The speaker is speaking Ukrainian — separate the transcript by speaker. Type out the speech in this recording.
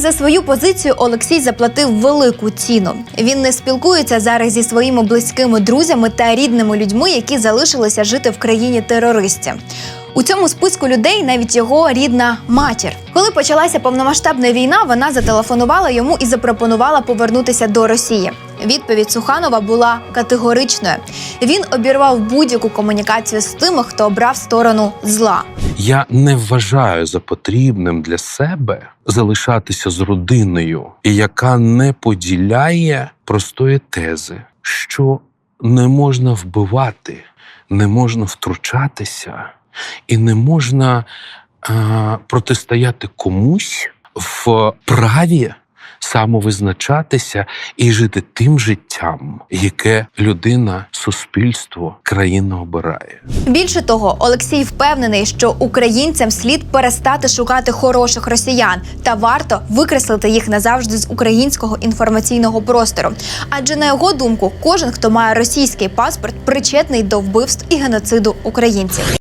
Speaker 1: За свою позицію Олексій заплатив велику ціну. Він не спілкується зараз зі своїми близькими друзями та рідними людьми, які залишилися жити в країні терористів. У цьому списку людей навіть його рідна матір. Коли почалася повномасштабна війна, вона зателефонувала йому і запропонувала повернутися до Росії. Відповідь Суханова була категоричною. Він обірвав будь-яку комунікацію з тими, хто обрав сторону зла.
Speaker 2: Я не вважаю за потрібним для себе залишатися з родиною, яка не поділяє простої тези, що не можна вбивати, не можна втручатися, і не можна а, протистояти комусь в праві самовизначатися і жити тим життям, яке людина, суспільство, країна обирає.
Speaker 1: Більше того, Олексій впевнений, що українцям слід перестати шукати хороших росіян та варто викреслити їх назавжди з українського інформаційного простору. Адже на його думку, кожен, хто має російський паспорт, причетний до вбивств і геноциду українців.